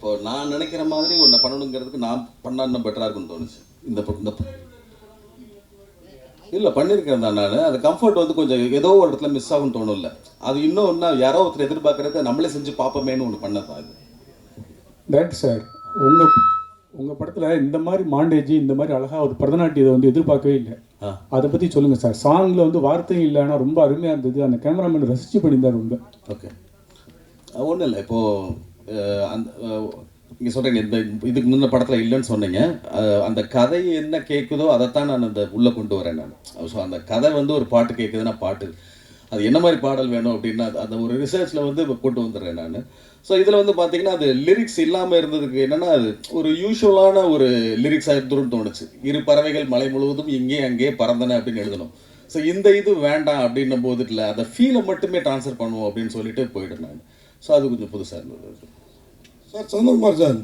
இப்போ நான் நினைக்கிற மாதிரி ஒன்றை பண்ணணுங்கிறதுக்கு நான் பண்ணா இன்னும் பெட்டராக இருக்கும்னு தோணுச்சு. இந்த இந்த இல்லை பண்ணியிருக்கேன் தான் நான். அது கம்ஃபர்ட் வந்து கொஞ்சம் ஏதோ ஒரு இடத்துல மிஸ் ஆகும்னு தோணும்ல. அது இன்னும் இன்னும் யாரோ ஒருத்தர் எதிர்பார்க்கறத நம்மளே செஞ்சு பார்ப்போமேன்னு ஒன்று பண்ணதான் இது. டேரக்டர் சார் உங்கள் உங்கள் படத்தில் இந்த மாதிரி மாண்டேஜ் இந்த மாதிரி அழகாக ஒரு பரதநாட்டியத்தை வந்து எதிர்பார்க்கவே இல்லை. அதை பற்றி சொல்லுங்கள் சார் சாங்கில் வந்து வார்த்தையும் இல்லை ஆனால் ரொம்ப அருமையாக இருந்தது. அந்த கேமராமேன் ரசிச்சு பண்ணியிருந்தார் ரொம்ப. ஓகே ஒன்றும் இல்லை. இப்போது அந்த நீங்கள் சொல்கிறீங்க இந்த இதுக்கு முன்ன படத்தில் இல்லைன்னு சொன்னீங்க. அந்த கதை என்ன கேட்குதோ அதைத்தான் நான் அந்த உள்ளே கொண்டு வரேன் நான். ஸோ அந்த கதை வந்து ஒரு பாட்டு கேட்குதுன்னா பாட்டு. அது என்ன மாதிரி பாடல் வேணும் அப்படின்னா அது- அந்த ஒரு ரிசர்ச்சில் வந்து கொண்டு வந்துடுறேன் நான். ஸோ இதில் வந்து பார்த்தீங்கன்னா அது லிரிக்ஸ் இல்லாமல் இருந்ததுக்கு என்னென்னா அது ஒரு யூஷுவலான ஒரு லிரிக்ஸாக இருந்துருன்னு தோணுச்சு. இரு பறவைகள் மலை முழுவதும் இங்கே அங்கே பறந்தன அப்படின்னு எழுதணும். ஸோ இந்த இது வேண்டாம் அப்படின்னும் போது இல்லை அதை ஃபீலை மட்டுமே ட்ரான்ஸ்ஃபர் பண்ணுவோம் அப்படின்னு சொல்லிட்டு போயிட்டேன் நான். ஸோ அது கொஞ்சம் புதுசாக இருந்தது. Sir Santhakumar sir.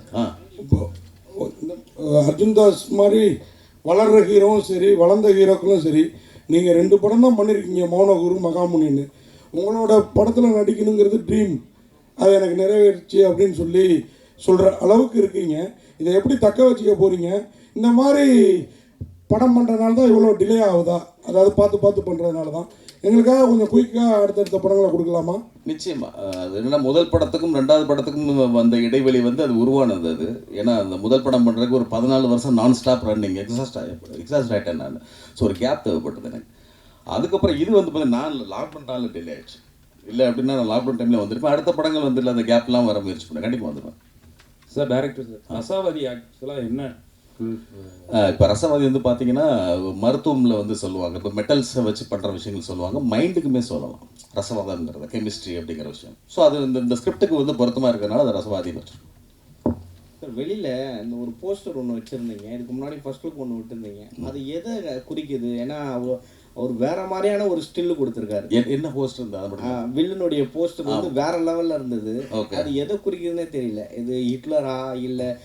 இப்போ அர்ஜுன் தாஸ் மாதிரி வளர்ற ஹீரோவும் சரி வளர்ந்த ஹீரோக்களும் சரி நீங்கள் ரெண்டு படம் தான் பண்ணியிருக்கீங்க மௌனகுரு மகாமுனின்னு. உங்களோட படத்தில் நடிக்கணுங்கிறது ட்ரீம் அது எனக்கு நிறைவேறுச்சு அப்படின்னு சொல்லி சொல்கிற அளவுக்கு இருக்கீங்க. இதை எப்படி தக்க வச்சுக்க போகிறீங்க இந்த மாதிரி படம் பண்ணுறதுனால தான் இவ்வளோ டிலே ஆகுதா? அதாவது பார்த்து பார்த்து பண்ணுறதுனால தான். எங்களுக்காக கொஞ்சம் குயிக்காக அடுத்தடுத்த படங்களை கொடுக்கலாமா? நிச்சயமா. அஹ் அது என்னன்னா முதல் படத்துக்கும் ரெண்டாவது படத்துக்கும் வந்த இடைவெளி வந்து அது உருவானது அது. ஏன்னா அந்த முதல் படம் பண்ணுறதுக்கு ஒரு பதினாலு வருஷம் நான் ஸ்டாப் ரன்னிங் எக்ஸாஸ்ட் எக்ஸாஸ்ட் ஆகிட்டேன் நான். ஸோ ஒரு கேப் தேவைப்பட்டது எனக்கு. அதுக்கப்புறம் இது வந்து பார்த்தீங்கன்னா நான் லாக்டவுன் டிலே ஆயிடுச்சு. இல்லை அப்படின்னா நான் லாக்டவுன் டைமில் வந்திருப்பேன். அடுத்த படங்கள் வந்து இல்லை அந்த கேப்லாம் வர முயற்சி பண்ணேன் கண்டிப்பாக வந்துடுவேன். சார் டைரக்டர் சார் ரசாவதி ஆக்சுவலாக என்ன இப்போ ரசவாதி வந்து பார்த்தீங்கன்னா மருத்துவமில் வந்து சொல்லுவாங்க. இப்போ மெட்டல்ஸை வச்சு பண்ணுற விஷயங்கள் சொல்லுவாங்க. மைண்டுக்குமே சொல்லலாம். ரசவாதம்ங்கிறத கெமிஸ்ட்ரி அப்படிங்கிற விஷயம். ஸோ அது இந்த இந்த ஸ்கிரிப்டுக்கு வந்து பொருத்தமாக இருக்கிறனால அது ரசவாதி வச்சிருக்கோம். சார் வெளியில் இந்த ஒரு போஸ்டர் ஒன்று வச்சுருந்தீங்க. இதுக்கு முன்னாடி ஃபர்ஸ்ட் லுக் ஒன்று விட்டுருந்தீங்க. அது எதை குறிக்குது? ஏன்னா அவர் அவர் வேற மாதிரியான ஒரு ஸ்டில்லு கொடுத்துருக்காரு. என்- என்ன போஸ்ட் இருந்தால் அதை மட்டும் வில்லனுடைய போஸ்டர் வந்து வேற லெவல்ல இருந்தது. அது எதை குறிக்குதுன்னே தெரியல. இது ஹிட்லரா இல்ல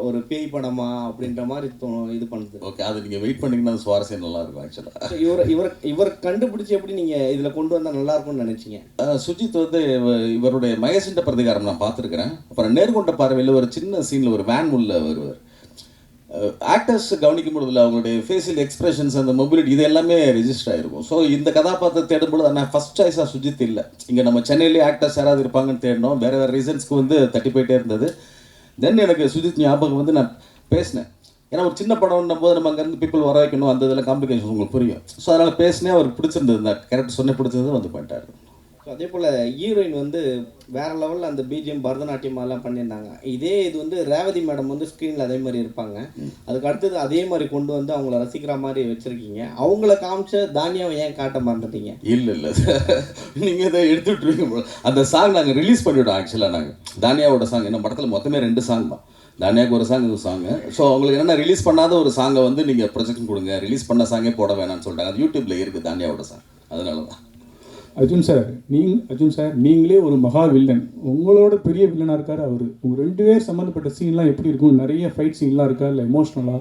ஒரு பேய் படமா அப்படின்ற மாதிரி இது பண்ணுது. ஓகே அது நீங்கள் வெயிட் பண்ணீங்கன்னா அது சுவாரஸ்யம் நல்லா இருக்கும் ஆக்சுவலாக இவர் இவர் இவர் கண்டுபிடிச்சு எப்படி நீங்க இதுல கொண்டு வந்தா நல்லா இருக்கும்னு நினைச்சீங்க? சுஜித் வந்து இவ- இவருடைய மகேசின்ற பிரதிகாரம் நான் பார்த்துருக்கிறேன். அப்புறம் நேர்கொண்ட பார்வையில் ஒரு சின்ன சீனில் ஒரு வேன் உள்ள வருவார். ஆக்டர்ஸ் கவனிக்கும் பொழுதுல அவங்களுடைய ஃபேஷியல் எக்ஸ்பிரஷன்ஸ் அந்த மொபிலிட்டி இது எல்லாமே ரெஜிஸ்டர் ஆயிருக்கும். ஸோ இந்த கதாபாத்திரம் தேடும்பொழுது நான் ஃபர்ஸ்ட் சாய்ஸாக சுஜித் இல்லை. இங்கே நம்ம சென்னையிலேயே ஆக்டர்ஸ் யாராவது இருப்பாங்கன்னு தேடினோம் வேறு வேறு ரீசன்ஸ்க்கு வந்து தட்டி போயிட்டே இருந்தது. தென் எனக்கு சுஜித் ஞாபகம் வந்து நான் பேசினேன். ஏன்னா ஒரு சின்ன படம்னும் போது நம்ம அங்கேருந்து பீப்புள் வர வைக்கணும் அந்த இதெல்லாம் காம்ப்ளிகேஷன் உங்களுக்கு புரியும். ஸோ அதனால் பேசினே அவருக்கு பிடிச்சிருந்தது. அந்த கேரக்டர் சொன்ன பிடிச்சது வந்து பண்ணிட்டாரு அதே போல ஹீரோயின் வந்து வேற லெவல்ல அந்த பிஜிஎம் பரதநாட்டியம் எல்லாம் பண்ணியிருந்தாங்க. இதே இது வந்து ரேவதி மேடம் வந்து ஸ்க்ரீன்ல அதே மாதிரி இருப்பாங்க. அதுக்கு அடுத்தது அதே மாதிரி கொண்டு வந்து அவங்கள ரசிக்கிற மாதிரி வச்சிருக்கீங்க. அவங்கள காமிச்ச தானியாவை ஏன் காட்ட மறந்துட்டீங்க? இல்லை இல்லை. நீங்கள் இதை போல. அந்த சாங் நாங்கள் ரிலீஸ் பண்ணிவிட்டோம் ஆக்சுவலாக நாங்கள் தானியாவோட சாங் என்ன படத்தில் மொத்தமே ரெண்டு சாங் தான். தானியாவுக்கு ஒரு சாங் இது சாங்கு ஸோ அவங்களுக்கு என்னென்ன ரிலீஸ் பண்ணாத ஒரு சாங்கை வந்து நீங்கள் ப்ரொஜெக்ஷன் கொடுங்க. ரிலீஸ் பண்ண சாங்கே போட வேணாம்னு சொல்லிட்டாங்க. அது யூடியூப்பில் இருக்குது தானியாவோட சாங் அதனால தான் அர்ஜுன் சார் நீங் அர்ஜுன் சார் நீங்களே ஒரு மகா வில்லன் உங்களோட பெரிய வில்லனாக இருக்கார் அவர். உங்கள் ரெண்டு பேர் சம்மந்தப்பட்ட சீன்லாம் எப்படி இருக்கும்? நிறைய ஃபைட் சீன்லாம் இருக்கா? இல்லை எமோஷ்னலாக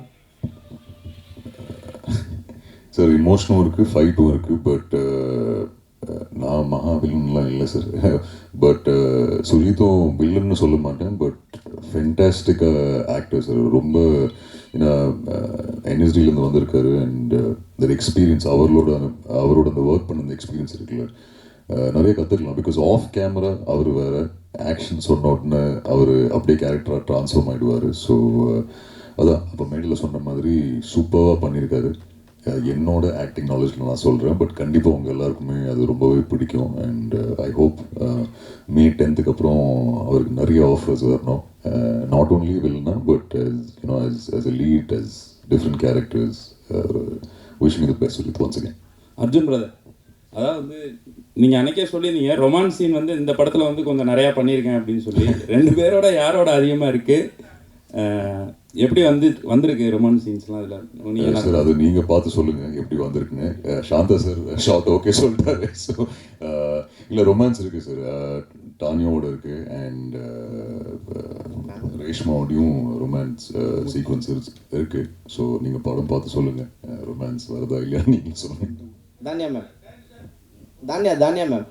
சார் இமோஷனும் இருக்குது ஃபைட்டும் இருக்குது பட் நான் மகா வில்லன்லாம் இல்லை சார் பட் சுஜித்தும் வில்லன்னு சொல்ல மாட்டேன் பட் ஃபென்டாஸ்டிக்காக ஆக்டர் சார் ரொம்ப ஏன்னா என்எஸ்டிலேருந்து வந்திருக்காரு அண்ட் தர் எக்ஸ்பீரியன்ஸ் அவர்களோட அவரோட அந்த ஒர்க் பண்ண அந்த எக்ஸ்பீரியன்ஸ் இருக்குல்ல. நிறைய கற்றுக்கலாம் பிகாஸ் ஆஃப் கேமரா அவர் வேறு ஆக்ஷன் சொன்ன உடனே அவர் அப்படியே கேரக்டராக ட்ரான்ஸ்ஃபார்ம் ஆகிடுவார் ஸோ அதான் அப்போ மேடில் சொன்ன மாதிரி சூப்பராக பண்ணியிருக்காரு. என்னோட ஆக்டிங் நாலேஜில் நான் சொல்கிறேன் பட் கண்டிப்பாக உங்கள் எல்லாருக்குமே அது ரொம்பவே பிடிக்கும். அண்ட் ஐ ஹோப் மே டென்த்துக்கு அப்புறம் அவருக்கு நிறைய ஆஃபர்ஸ் வரணும். Not only வில்னா but you know as as a lead as different characters wishing the best with once again Arjun brother அதாவது வந்து நீங்கள் அன்னைக்கே சொல்லியிருந்தீங்க ரொமான்ஸ் சீன் வந்து இந்த படத்தில் வந்து கொஞ்சம் நிறையா பண்ணியிருக்கேன் அப்படின்னு சொல்லி ரெண்டு பேரோட யாரோட அதிகமாக இருக்குது எப்படி வந்து வந்திருக்கு ரொமான்ஸ் சீன்ஸ்லாம் இதில் சார் அது நீங்கள் பார்த்து சொல்லுங்கள் எப்படி வந்திருக்குன்னு. சாந்தா சார் ஷார்ட் ஓகே சொல்லிட்டாரு. ஸோ இல்லை ரொமான்ஸ் இருக்குது சார் டானியோட இருக்குது அண்ட் ரேஷ்மாவோடையும் ரொமான்ஸ் சீக்வன்ஸ் இருக்குது ஸோ நீங்கள் படம் பார்த்து சொல்லுங்கள் ரொமான்ஸ் வருதா இல்லையா நீங்கள் சொல்லுங்கள் தானியா மேம் தானியா தானியா மேம்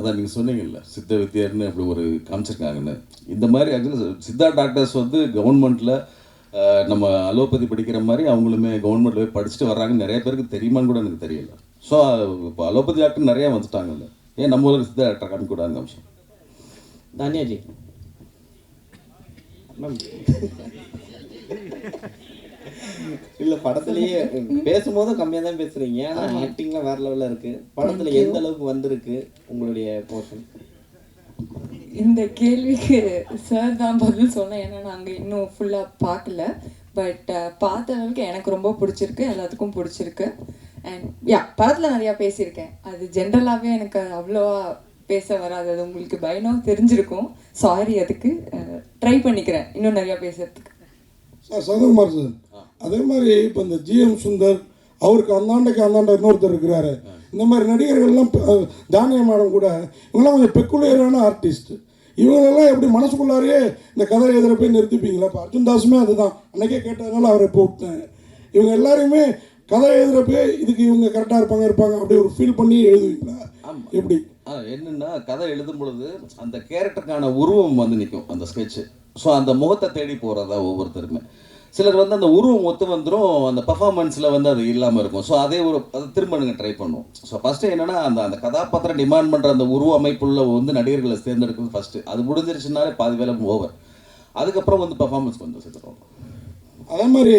அதான் நீங்கள் சொன்னீங்கல்ல சித்த வித்தியார்னு அப்படி ஒரு காமிச்சிருக்காங்கன்னு. இந்த மாதிரி ஆக்சுவலி சித்தா டாக்டர்ஸ் வந்து கவர்மெண்ட்டில் நம்ம அலோபதி படிக்கிற மாதிரி அவங்களுமே கவர்மெண்ட்டில் போய் படிச்சுட்டு வர்றாங்கன்னு நிறைய பேருக்கு தெரியுமான்னு கூட எனக்கு தெரியல. ஸோ இப்போ அலோபதி டாக்டர் நிறையா வந்துட்டாங்கல்ல. ஏன் நம்ம ஊருக்கு சித்தா டாக்டர் காமிக்கூடாதுங்க அம்சம் தானியாஜி. மேம் இல்ல படத்துலயே பேசும்போதும் கம்மியா தான் பேசுறீங்க. ஆனா ஆக்டிங்லாம் வேற லெவல்ல இருக்கு. படத்துல எந்த அளவுக்கு வந்திருக்கு உங்களுடைய போர்ஷன் இந்த கேள்விக்கு சார் தான் பதில் சொன்னேன். ஏன்னா நாங்கள் இன்னும் ஃபுல்லாக பார்க்கல. பட் பார்த்த அளவுக்கு எனக்கு ரொம்ப பிடிச்சிருக்கு. எல்லாத்துக்கும் பிடிச்சிருக்கு. அண்ட் யா படத்தில் நிறையா பேசியிருக்கேன். அது ஜென்ரலாகவே எனக்கு அவ்வளோவா பேச வராது. அது உங்களுக்கு பயனும் தெரிஞ்சிருக்கும். சாரி அதுக்கு ட்ரை பண்ணிக்கிறேன். இன்னும் நிறையா பேசுறதுக்கு. சார் சதகுமார் சார் அதே மாதிரி இப்போ இந்த ஜிஎம் சுந்தர் அவருக்கு அந்தாண்டைக்கு அந்தாண்ட இன்னொருத்தர் இருக்கிறாரு. இந்த மாதிரி நடிகர்கள்லாம் தானியா மேடம் கூட இவங்கெல்லாம் கொஞ்சம் பெக்குலியரான ஆர்டிஸ்ட் இவங்களெல்லாம் எப்படி மனசுக்குள்ளாரையே இந்த கதை எழுதுகிற போய் நிறுத்திப்பீங்களா? இப்போ அர்ஜுன் தாஸுமே அதுதான். அன்னைக்கே கேட்டதுனால அவரை போட்டேன். இவங்க எல்லாரையுமே கதை எழுதுகிறப்பே இதுக்கு இவங்க கரெக்டாக இருப்பாங்க இருப்பாங்க அப்படி ஒரு ஃபீல் பண்ணி எழுதுவீங்களா? எப்படி? என்னன்னா கதை எழுதும் பொழுது அந்த கேரக்டருக்கான உருவம் வந்து நிற்கும் அந்த ஸ்கெட்சு ஸோ அந்த முகத்தை தேடி போகிறதா ஒவ்வொருத்தருமே சிலர் வந்து அந்த உருவம் ஒத்து வந்துடும் அந்த பர்ஃபார்மன்ஸில் வந்து அது இல்லாமல் இருக்கும். ஸோ அதே ஒரு அதை திரும்ப நீங்கள் ட்ரை பண்ணுவோம். ஸோ ஃபஸ்ட்டு என்னென்னா அந்த அந்த கதாபாத்திரம் டிமாண்ட் பண்ணுற அந்த உருவ அமைப்புள்ள வந்து நடிகர்களை தேர்ந்தெடுக்கிறது ஃபஸ்ட்டு அது முடிஞ்சிருச்சுனாலே பாதி வேலை ஓவர் அதுக்கப்புறம் வந்து பர்ஃபார்மன்ஸ் கொஞ்சம் சேர்த்துருவோம் அதே மாதிரி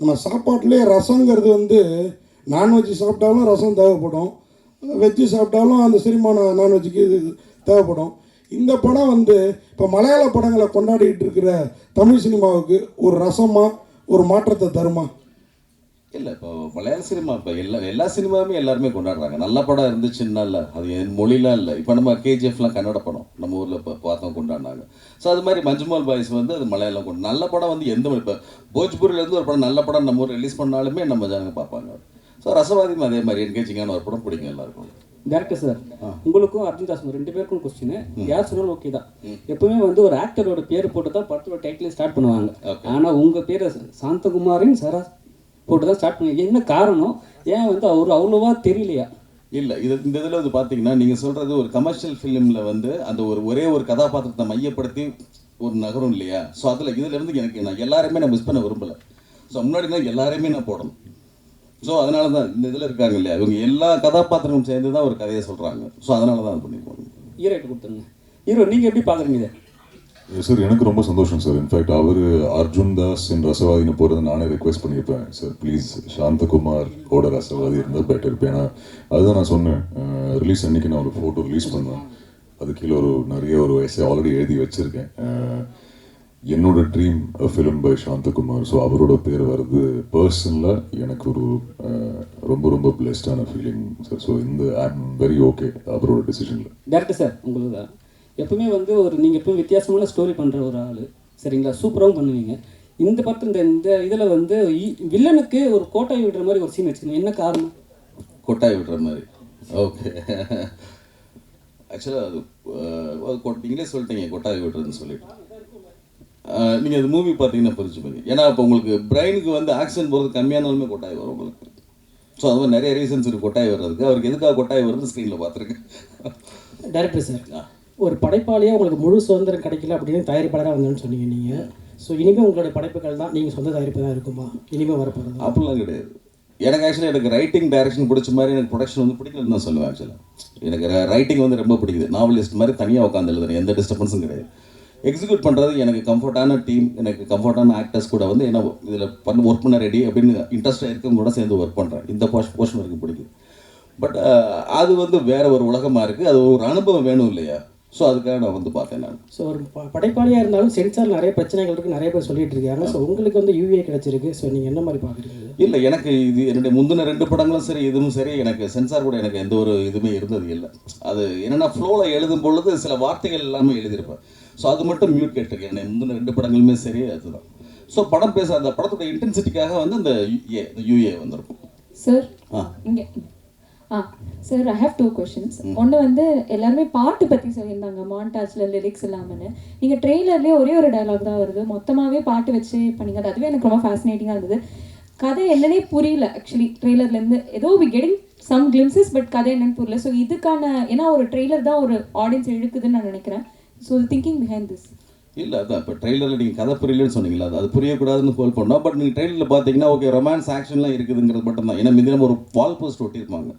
நம்ம சாப்பாட்டிலே ரசங்கிறது வந்து நான்வெஜ் சாப்பிட்டாலும் ரசம் தேவைப்படும். வெஜ்ஜு சாப்பிட்டாலும் அந்த செரிமானம் நான்வெஜ்ஜுக்கு இது தேவைப்படும். இந்த படம் வந்து இப்போ மலையாள படங்களை கொண்டாடிட்டு இருக்கிற தமிழ் சினிமாவுக்கு ஒரு ரசமா ஒரு மாற்றத்தை தருமா? இல்லை இப்போ மலையாள சினிமா இப்போ எல்லா எல்லா சினிமாவுமே எல்லாருமே கொண்டாடுறாங்க. நல்ல படம் இருந்துச்சுன்னா இல்லை அது என் மொழிலாம் இல்லை. இப்போ நம்ம கேஜிஎஃப்லாம் கன்னட படம் நம்ம ஊரில் இப்போ பார்த்தோம் கொண்டாடினாங்க. ஸோ அது மாதிரி மஞ்சுமால் பாய்ஸ் வந்து அது மலையாளம் கொண்டு நல்ல படம் வந்து எந்த மொழி இப்போ போஜ்பூரிலேருந்து ஒரு படம் நல்ல படம் நம்ம ஊர் ரிலீஸ் பண்ணாலுமே நம்ம ஜனங்க பார்ப்பாங்க. ஸோ ரசவாதியும் அதே மாதிரி என்கேஜிங்கான ஒரு படம் பிடிக்கும் எல்லாருக்கும். டேரக்டர் சார் உங்களுக்கும் அர்ஜுன் தாஸ் ரெண்டு பேருக்கும் கொஸ்டின் யார் சொன்னாலும் ஓகே தான். எப்பவுமே வந்து ஒரு ஆக்டரோட பேர் போட்டு தான் படத்தோட டைட்டில் ஸ்டார்ட் பண்ணுவாங்க. ஆனா உங்க பேரை சாந்தகுமாரின் சரா போட்டு தான் ஸ்டார்ட் பண்ணுவீங்க என்ன காரணம்? ஏன் வந்து அவர் அவ்வளோவா தெரியலையா? இல்லை இது இந்த இதில் வந்து பார்த்தீங்கன்னா நீங்கள் சொல்கிறது ஒரு கமர்ஷியல் ஃபிலிமில் வந்து அந்த ஒரு ஒரே ஒரு கதாபாத்திரத்தை மையப்படுத்தி ஒரு நகரம் இல்லையா? ஸோ அதில் இதுல இருந்து எனக்கு நான் எல்லாருமே நான் மிஸ் பண்ண விரும்பலை. ஸோ முன்னாடி நான் எல்லாரையுமே நான் போடணும். ஸோ அதனால தான் இந்த இதில் இருக்காங்க இல்லையா? இவங்க எல்லா கதாபாத்திரமும் சேர்ந்து தான் ஒரு கதையை சொல்கிறாங்க ஸோ அதனால தான் அது பண்ணிருக்கோம் ஹீரோட்டு கொடுத்துருங்க. ஹீரோ நீங்க எப்படி பாக்குறீங்க இதை? சார் எனக்கு ரொம்ப சந்தோஷம் சார் இன்ஃபேக்ட் அவர் அர்ஜுன் தாஸ் என் ரசவாதின்னு போகிறது நானே ரெக்வெஸ்ட் பண்ணியிருப்பேன். சார் ப்ளீஸ் சாந்தகுமார் ஓட ரசவாதி இருந்தால் பெட்டர் இருப்பேன். ஏன்னா அதுதான் நான் சொன்னேன். ரிலீஸ் அன்னைக்கு நான் ஒரு ஃபோட்டோ ரிலீஸ் பண்ணேன். அது கீழே ஒரு நிறைய ஒரு வயசை ஆல்ரெடி எழுதி வச்சுருக்கேன். என்னோட dream film by Santhakumar. So அவரோட பேர் வருது பர்சனலாக எனக்கு ஒரு ரொம்ப ரொம்ப பிளெஸ்டான ஃபீலிங் சார் ஸோ இந்த ஐ எம் வெரி ஓகே அவரோட டிசிஷனில் டேரக்டர் சார் உங்களுக்கு தான் எப்பவுமே வந்து ஒரு நீங்க எப்பவும் வித்தியாசமான ஸ்டோரி பண்ற ஒரு ஆளு. சரிங்களா? சூப்பராகவும் பண்ணுவீங்க. இந்த படத்தில் இந்த இந்த இதில் வந்து இ- வில்லனுக்கு ஒரு கோட்டை விடுற மாதிரி ஒரு சீன் வச்சுக்கணும் என்ன காரணம்? கொட்டாய் விடுற மாதிரி. ஓகே ஆக்சுவலாக அது நீங்களே சொல்லிட்டீங்க கொட்டாய் விடுறதுன்னு சொல்லிட்டு. நீங்கள் அது மூவி பார்த்தீங்கன்னா புரிஞ்சுப்பீங்க ஏன்னா இப்போ உங்களுக்கு பிரெயினுக்கு வந்து ஆக்சிஜன் போகிறது கம்மியானாலுமே கொட்டாய் வரும் உங்களுக்கு ஸோ அது மாதிரி நிறைய ரீசன்ஸ் இருக்குது கொட்டாய் வர்றதுக்கு. அவருக்கு எதுக்காக கொட்டாய் வருது ஸ்க்ரீனில் பார்த்துருக்கேன். டேரக்டர் சார் ஒரு படைப்பாளியாக உங்களுக்கு முழு சுதந்திரம் கிடைக்கல அப்படின்னு தயாரிப்பாளராக வந்தேன்னு சொன்னீங்க நீங்கள் ஸோ இனிமேல் உங்களுடைய படைப்புகள் தான் நீங்கள் சொந்த தயாரிப்பு தான் இருக்குமா? இனிமேல் வரப்போகிறது அப்படிலாம் கிடையாது. எனக்கு ஆக்சுவலி எனக்கு ரைட்டிங் டைரக்ஷன் பிடிச்ச மாதிரி எனக்கு ப்ரொடக்ஷன் வந்து பிடிக்கலன்னு தான் சொல்லுவேன் ஆக்சுவலாக எனக்கு ரைட்டிங் வந்து ரொம்ப பிடிக்குது. நாவலிஸ்ட் மாதிரி தனியாக உட்காந்து எழுதுறேன். எந்த டிஸ்டர்பன்ஸும் கிடையாது. எக்ஸிக்யூட் பண்ணுறது எனக்கு கம்ஃபர்டான டீம் எனக்கு கம்ஃபர்டான ஆக்டர்ஸ் கூட வந்து என்ன இதில் பண்ண ஒர்க் பண்ண ரெடி அப்படின்னு இன்ட்ரெஸ்டாக இருக்கவங்க கூட சேர்ந்து ஒர்க் பண்ணுறேன் இந்த போர்ஷன் போர்ஷன் எனக்கு பிடிக்குது பட் அது வந்து வேற ஒரு உலகமாக இருக்குது அது ஒரு அனுபவம் வேணும் இல்லையா? ஸோ அதுக்காக நான் வந்து பார்த்தேன் நான். ஸோ ஒரு படைப்பாளியாக இருந்தாலும் சென்சார் நிறைய பிரச்சனைகள் இருக்குது நிறைய பேர் சொல்லிட்டு இருக்காங்க. ஸோ உங்களுக்கு வந்து யூஏ கிடைச்சிருக்கு. ஸோ நீங்கள் என்ன மாதிரி பார்க்குறீங்க? இல்லை எனக்கு இது என்னுடைய முந்தின ரெண்டு படங்களும் சரி இதுவும் சரி எனக்கு சென்சார் கூட எனக்கு எந்த ஒரு இதுவுமே இருந்தது இல்லை. அது என்னன்னா ஃப்ளோவில் எழுதும் பொழுது சில வார்த்தைகள் எல்லாமே எழுதியிருப்பேன். ஸோ அது மட்டும் மியூட் கேட்டிருக்கேன் என்னை முந்தின ரெண்டு படங்களுமே சரி அதுதான். ஸோ படம் பேச அந்த படத்தோட இன்டென்சிட்டிக்காக வந்து இந்த யூஏ இந்த யூஏ வந்திருக்கும். சார் ஆ. இங்கே ஆ sir I have two questions ஒன்று வந்து எல்லாருமே பாட்டு பற்றி சொல்லியிருந்தாங்க மான்டாஜில் லிரிக்ஸ் இல்லாமல்னு நீங்கள் ட்ரெய்லர்லேயே ஒரே ஒரு டயலாக் தான் வருது. மொத்தமாகவே பாட்டு வச்சு பண்ணீங்க. அது அதுவே எனக்கு ரொம்ப ஃபேசினேட்டிங்காக இருந்தது. கதை என்னன்னே புரியல ஆக்சுவலி ட்ரெய்லர்லேருந்து ஏதோ we getting some glimpses but கதை என்னன்னு புரியல. ஸோ இதுக்கான ஏன்னா ஒரு ட்ரெய்லர் தான் ஒரு ஆடியன்ஸ் இழுக்குதுன்னு நான் நினைக்கிறேன். ஸோ திங்கிங் பிஹைண்ட் திஸ் இல்லை அதான் இப்போ ட்ரெய்லரில் நீங்கள் கதை புரியலன்னு சொன்னீங்களா அது அது புரியக்கூடாதுன்னு ஹோல் பண்ணோம். பட் நீங்கள் ட்ரெய்லரில் பார்த்தீங்கன்னா ஓகே ரொமான்ஸ் ஆக்ஷன்லாம் இருக்குதுங்கிறது மட்டும்தான். ஏன்னா முந்தி நம்ம ஒரு வால் போஸ்ட் ஒட்டியிருப்பாங்க.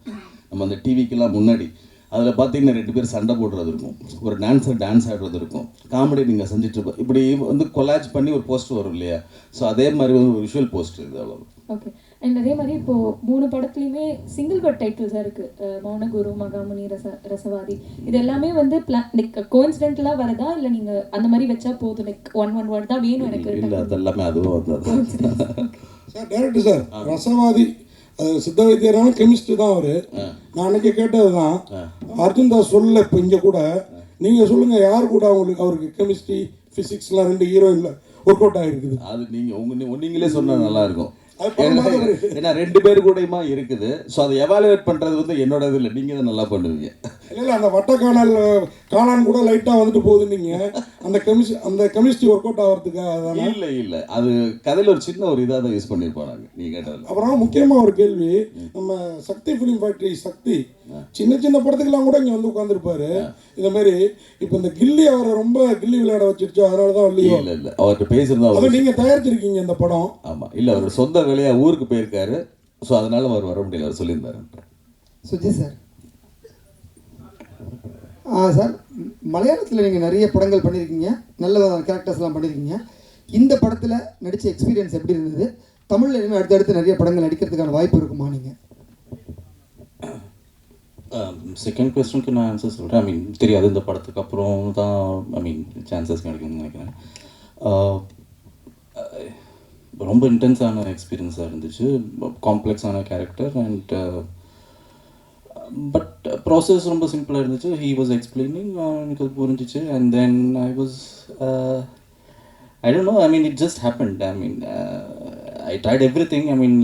நம்ம அந்த டிவிக்கெல்லாம் முன்னாடி. அதில் பார்த்தீங்கன்னா ரெண்டு பேர் சண்டை போடுறது இருக்கும். ஒரு டான்ஸர் டான்ஸ் ஆடுறது இருக்கும். காமெடி நீங்கள் செஞ்சுட்டு இருப்போம் இப்படி வந்து கொலாஜ் பண்ணி ஒரு போஸ்ட் வரும் இல்லையா? ஸோ அதே மாதிரி ஒரு விஷுவல் போஸ்ட் இது அவ்வளோ ஓகே அண்ட் அதே மாதிரி இப்போ மூணு படத்துலையுமே சிங்கிள் பட் டைட்டில்ஸாக இருக்கு. அஹ் மௌனகுரு மகாமுனி ரச ரசவாதி. இது எல்லாமே வந்து பிளான் லைக் கோயின்சிடென்டலாக வரதா? இல்லை நீங்கள் அந்த மாதிரி வச்சா போதும்? லைக் ஒன் ஒன் வேர்ட் தான் வேணும் எனக்கு? இல்லை அது எல்லாமே அதுவும் சார் டேரக்டர் சார் ரசவாதி அது சித்த வைத்தியரான கெமிஸ்ட்ரி தான் அவரு. நான் அன்னைக்கு கேட்டது தான் அர்ஜுன் தாஸ் சொல்ல இப்போ இங்கே கூட. நீங்கள் சொல்லுங்கள் யார் கூட அவங்களுக்கு அவருக்கு கெமிஸ்ட்ரி ஃபிசிக்ஸ்லாம் ரெண்டு ஹீரோயினில் ஒர்க் அவுட் ஆகிருக்குது அது நீங்கள் உங்க நீங்களே சொன்னால் நல்லா ஏன்னா ரெண்டு பேர் கூடயுமா இருக்குது. ஸோ அதை எவாலுவேட் பண்ணுறது வந்து என்னோட இது இல்லை. நீங்கள் தான் நல்லா பண்ணுவீங்க. இல்லை அந்த வட்ட காணல் காளான் கூட லைட்டாக வந்துட்டு போகுது நீங்கள் அந்த கெமிஸ்ட்ரி அந்த கெமிஸ்ட்ரி ஒர்க் அவுட் ஆகிறதுக்காக அதானே? இல்லை இல்லை. அது கதையில் ஒரு சின்ன ஒரு இதாக தான் யூஸ் பண்ணியிருப்போம் நாங்கள் நீங்கள் கேட்டதில். அப்புறம் முக்கியமாக ஒரு கேள்வி. நம்ம சக்தி ஃபிலிம் ஃபேக்டரி சக்தி சின்ன சின்ன படத்துக்கெல்லாம் கூட இங்கே வந்து உட்காந்துருப்பாரு இந்த மாதிரி இப்போ இந்த கில்லி அவரை ரொம்ப கில்லி விளையாட வச்சிருச்சோ அதனால தான் இல்லையோ இல்லை இல்லை. அவர்கிட்ட பேசியிருந்தா அதை அவர் நீங்கள் தயாரிச்சிருக்கீங்க இந்த படம். ஆமாம் இல்லை அவர் சொந்த வேலையாக ஊருக்கு போயிருக்காரு. ஸோ அதனால அவர் வர முடியல. அவர் சொல்லியிருந்தாரு சுஜி சார். ஆ சார் மலையாளத்தில் நீங்கள் நிறைய படங்கள் பண்ணியிருக்கீங்க நல்ல கேரக்டர்ஸ்லாம் பண்ணியிருக்கீங்க இந்த படத்தில் நடித்த எக்ஸ்பீரியன்ஸ் எப்படி இருந்தது? தமிழில் இனிமேல் அடுத்தடுத்து நிறைய படங்கள் நடிக்கிறதுக்கான வாய்ப்பு இருக்குமா நீங்கள் செகண்ட் கொஸ்டினுக்கு நான் ஆன்சர் சொல்கிறேன் ஐ மீன் தெரியாது இந்த படத்துக்கு. அப்புறம் தான் ஐ மீன் சான்சஸ் கிடைக்கும்னு நினைக்கிறேன். ரொம்ப இன்டென்ஸான எக்ஸ்பீரியன்ஸாக இருந்துச்சு. காம்ப்ளெக்ஸான கேரக்டர் அண்ட் பட் ப்ராசஸ் ரொம்ப சிம்பிளாக இருந்துச்சு. ஹீ வாஸ் எக்ஸ்பிளைனிங் எனக்கு அது புரிஞ்சிச்சு. And then I was I don't know I mean it just happened I mean I tried everything I mean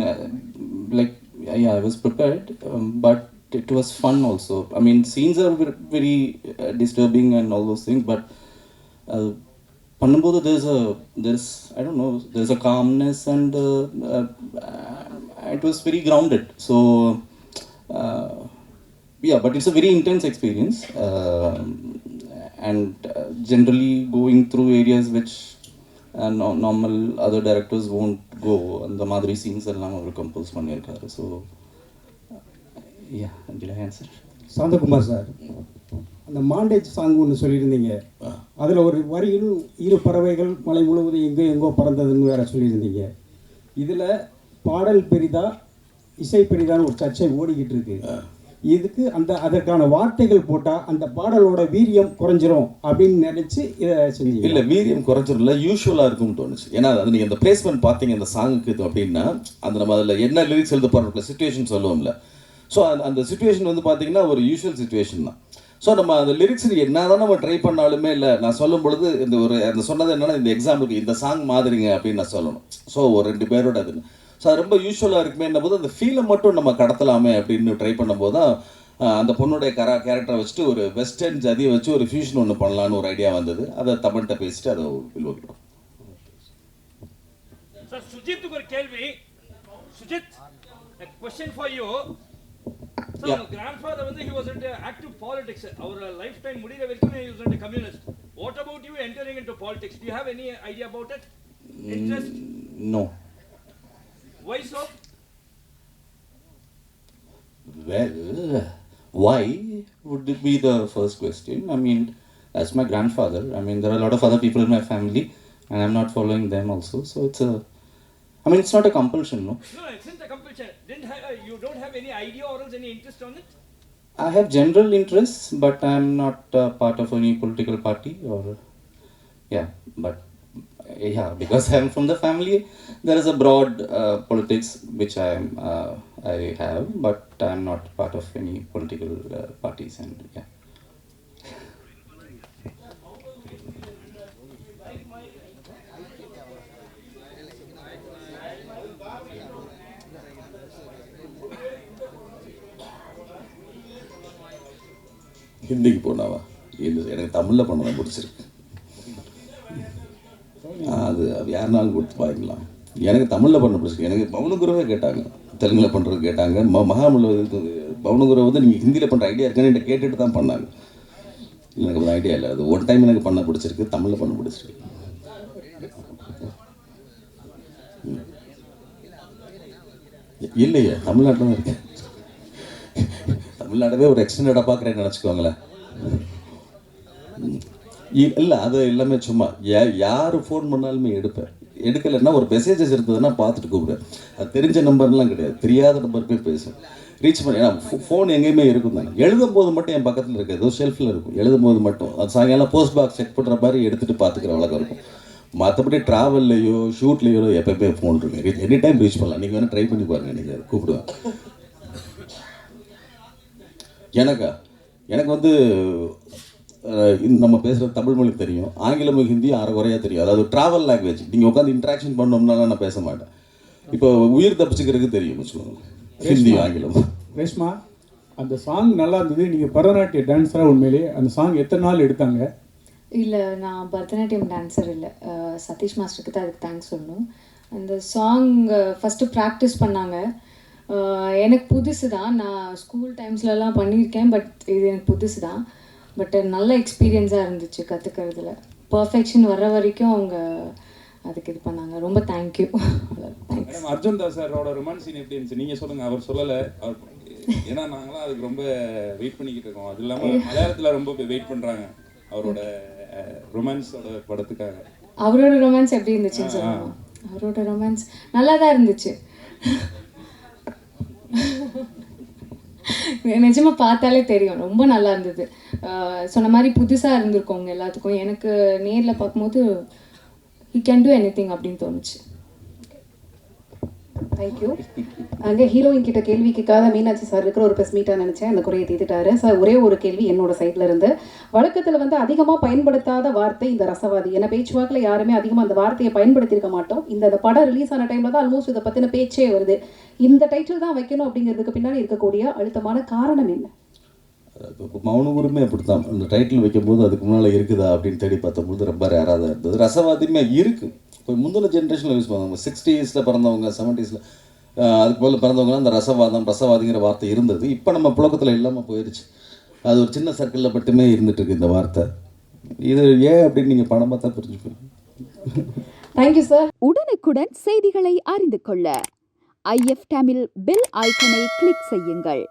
like I was prepared but it was fun also. I mean, scenes are ver- very uh, disturbing and all those things, but uh, பண்ணும்போது there's a there's I don't know there's a calmness and uh, uh, it was very grounded. So uh, yeah, but it's a very intense experience, uh, and uh, generally going through areas which uh, no, normal other directors won't go. அந்த மாதிரி scenes எல்லாம் அவர் compose பண்ணியிருக்காரு so yeah did I answer Santhakumar sir அந்த montage song ஒன்று சொல்லியிருந்தீங்க. அதில் ஒரு வரியில் இரு பறவைகள் மலை முழுவதும் எங்கோ எங்கோ பறந்ததுன்னு வேற சொல்லியிருந்தீங்க. இதில் பாடல் பெரிதா இசை பெரிதான்னு ஒரு சர்ச்சை ஓடிக்கிட்டு இருக்கு. இதுக்கு அந்த அதற்கான வார்த்தைகள் போட்டால் அந்த பாடலோட வீரியம் குறைஞ்சிரும் அப்படின்னு நினச்சி இதை செஞ்சீங்க. இல்லை வீரியம் குறைஞ்சிரும்ல யூஸ்வலாக இருக்கும்னு தோணுச்சு. ஏன்னா அது நீங்கள் இந்த பிளேஸ்மெண்ட் பார்த்தீங்க அந்த சாங்குக்கு இது அப்படின்னா அந்த நம்ம அதில் என்ன லிரிக்ஸ் எழுத போகிறோம்ல சுச்சுவேஷன் சொல்லுவோம்ல. ஸோ அந்த அந்த சுச்சுவேஷன் வந்து பார்த்தீங்கன்னா ஒரு யூஷுவல் சுச்சுவேஷன் தான். ஸோ நம்ம அந்த லிரிக்ஸ் என்ன தான் நம்ம ட்ரை பண்ணாலுமே இல்லை நான் சொல்லும் பொழுது இந்த ஒரு அந்த சொன்னது என்னன்னா இந்த எக்ஸாம்பிளுக்கு இந்த சாங் மாதிரிங்க அப்படின்னு நான் சொல்லணும். ஸோ ஒரு ரெண்டு பேரோட அது ஸோ அது ரொம்ப யூஸ்வலாக இருக்குமே போது அந்த ஃபீலை மட்டும் நம்ம கடத்தலாமே அப்படின்னு ட்ரை பண்ணும்போது தான் அந்த பொண்ணுடைய கரா கேரக்டரை வச்சுட்டு ஒரு வெஸ்டர்ன் ஜதியை வச்சு ஒரு ஃபியூஷன் ஒன்று பண்ணலான்னு ஒரு ஐடியா வந்தது. அதை தமிழ்கிட்ட பேசிட்டு அதை வில்வகிட்டோம் Sir, ஒரு கேள்வி. Sujith question for you so Yeah. grandfather வந்து he was into active politics our life time முடிகிற வரைக்கும் he was into communist what about you entering into politics do you have any idea about it interest no why so Well, why would it be the first question? I mean, that's my grandfather. I mean, there are a lot of other people in my family, and I'm not following them also. So it's a, I mean, it's not a compulsion, no. no it's not a compulsion didn't have, you don't have any idea or else any interest on it I have general interests, but I'm not uh, part of any political party or, yeah, but uh, yeah, because I'm from the family, there is a broad uh, politics which I am, uh, I have, but I'm not part of any political uh, parties, and yeah. ஹிந்திக்கு போனாவா? இல்லை எனக்கு தமிழில் பண்ண பிடிச்சிருக்கு. அது அது யாருனாலும் கொடுத்து வாங்கிக்கலாம் எனக்கு தமிழில் பண்ண பிடிச்சிருக்கு. எனக்கு பவுனகுருவே கேட்டாங்க. தெலுங்கில் பண்ணுறது கேட்டாங்க. ம மகாமல்ல இது வந்து நீங்கள் ஹிந்தியில் பண்ணுற ஐடியா இருக்கான்னு என்கிட்ட கேட்டுட்டு தான் பண்ணாங்க. எனக்கு ஒரு ஐடியா இல்லை. அது ஒன் டைம் எனக்கு பண்ண பிடிச்சிருக்கு. தமிழில் பண்ண பிடிச்சிருக்கு. இல்லையே தமிழ்நாட்டில் தான் இருக்கேன். உள்ளாடவே ஒரு எக்ஸ்டெண்டடாக பார்க்குறேன்னு நினச்சிக்கோங்களேன். இல்லை அது எல்லாமே சும்மா யார் ஃபோன் பண்ணாலுமே எடுப்பேன் எடுக்கலைன்னா ஒரு மெசேஜஸ் இருந்ததுன்னா பார்த்துட்டு கூப்பிடுவேன் அது தெரிஞ்ச நம்பர்லாம் கிடையாது. தெரியாத நம்பர் போய் பேசுவேன் ரீச் பண்ணி. ஏன்னா ஃபோன் எங்கேயுமே இருக்கும் தானே. எழுதும் போது மட்டும் என் பக்கத்தில் இருக்குது. ஏதோ ஷெல்ஃபில் இருக்கும். எழுதும் போது மட்டும். அது சாயங்காலம் போஸ்ட் பாக்ஸ் செக் பண்ணுற மாதிரி எடுத்துகிட்டு பார்த்துக்கிற வழக்கம் இருக்கும். மற்றபடி ட்ராவல்லையோ ஷூட்லேயோ எப்பயுமே ஃபோன் இருக்கு எனி டைம் ரீச் பண்ணலாம். நீங்கள் வேணால் ட்ரை பண்ணி பாருங்க. நீங்கள் கூப்பிடுவேன். எனக்கா எனக்கு வந்து நம்ம பேசுகிற தமிழ் மொழி தெரியும். ஆங்கிலமும் ஹிந்தி அரை குறையாக தெரியும். அதாவது ட்ராவல் லாங்குவேஜ் நீங்கள் உட்காந்து இன்ட்ராக்ஷன் பண்ணோம்னாலாம் நான் பேச மாட்டேன். இப்போ உயிர் தப்பிச்சுக்கிறதுக்கு தெரியும் வச்சுக்கோங்க. ஹிந்தி ஆங்கிலம். ரேஷ்மா அந்த சாங் நல்லா இருந்தது. நீங்கள் பரதநாட்டிய டான்ஸராக உண்மையிலே அந்த சாங் எத்தனை நாள் எடுத்தாங்க? இல்லை நான் பரதநாட்டியம் டான்ஸர் இல்லை. சதீஷ் மாஸ்டருக்கு தான் அதுக்கு தேங்க்ஸ் சொல்லணும். அந்த சாங் ஃபஸ்ட்டு ப்ராக்டிஸ் பண்ணாங்க. எனக்கு புதுசு தான் நான் ஸ்கூல் டைம்ஸ்லலாம் பண்ணியிருக்கேன் பட் இது எனக்கு புதுசு தான் பட் நல்ல எக்ஸ்பீரியன்ஸாக இருந்துச்சு கற்றுக்கிறதுல பர்ஃபெக்ஷன் வர்ற வரைக்கும் அவங்க அதுக்கு இது பண்ணாங்க. ரொம்ப தேங்க்யூ மேடம் அர்ஜுன் தாஸ் சாரோட ரொமான்ஸ் சீன் எப்படி இருந்துச்சு? நீங்க சொல்லுங்க. அவர் சொல்லலை. அவர் ஏன்னா நாங்களாம் அதுக்கு ரொம்ப வெயிட் பண்ணிக்கிட்டு இருக்கோம். அது இல்லாமல் மலையாளத்தில் ரொம்ப வெயிட் பண்றாங்க. அவரோட ரொமான்ஸோட படத்துக்காக. அவரோட ரொமான்ஸ் எப்படி இருந்துச்சுன்னு. சொல்லுங்க. அவரோட ரொமான்ஸ் நல்லா தான் இருந்துச்சு. நிஜமா பார்த்தாலே தெரியும். ரொம்ப நல்லா இருந்தது. ஆஹ் சொன்ன மாதிரி புதுசாக இருந்திருக்கோங்க எல்லாத்துக்கும். எனக்கு நேரில் பார்க்கும்போது he can do anything அப்படின்னு தோணுச்சு. தேங்க்யூ அங்கே ஹீரோயின் கிட்ட கேள்வி கேட்காத மீனாட்சி சார் இருக்கிற ஒரு ப்ரெஸ் மீட்டாக நினச்சேன். அந்த குறையை தீர்த்துட்டாரு. சார் ஒரே ஒரு கேள்வி என்னோட சைட்ல இருந்து. வழக்கத்தில் வந்து அதிகமாக பயன்படுத்தாத வார்த்தை இந்த ரசவாதி. ஏன்னா பேச்சுவாக்கில் யாருமே அதிகமாக அந்த வார்த்தையை பயன்படுத்தியிருக்க மாட்டோம். இந்த அந்த படம் ரிலீஸ் ஆன டைமில் தான் ஆல்மோஸ்ட் இதை பற்றின பேச்சே வருது. இந்த டைட்டில் தான் வைக்கணும் அப்படிங்கிறதுக்கு பின்னாடி இருக்கக்கூடிய அழுத்தமான காரணம் என்ன? இப்போ மௌனகுருமே அப்படித்தான். அந்த டைட்டில் வைக்கும்போது அதுக்கு முன்னால் இருக்குதா அப்படின்னு தேடி பார்த்தபோது ரொம்ப ரேராக தான் இருந்தது. ரசவாதியுமே இருக்குது இப்போ முந்தின ஜென்ரேஷனில் யூஸ் பண்ணுவாங்க சிக்ஸ்டீஸில் பிறந்தவங்க செவன்ட்டீஸில் அதுக்கு போல் பிறந்தவங்களாம் அந்த ரசவாதம் ரசவாதிங்கிற வார்த்தை இருந்தது. இப்போ நம்ம புழக்கத்தில் இல்லாமல் போயிடுச்சு அது ஒரு சின்ன சர்க்கிளில் மட்டுமே இருந்துகிட்ருக்கு இந்த வார்த்தை. இது ஏன் அப்படின்னு நீங்கள் படம் பார்த்தா புரிஞ்சுக்கணும். தேங்க்யூ சார் உடனுக்குடன் செய்திகளை அறிந்து கொள்ள. ஐஎஃப் தமிழ் பெல் ஐக்கனை கிளிக் செய்யுங்கள்.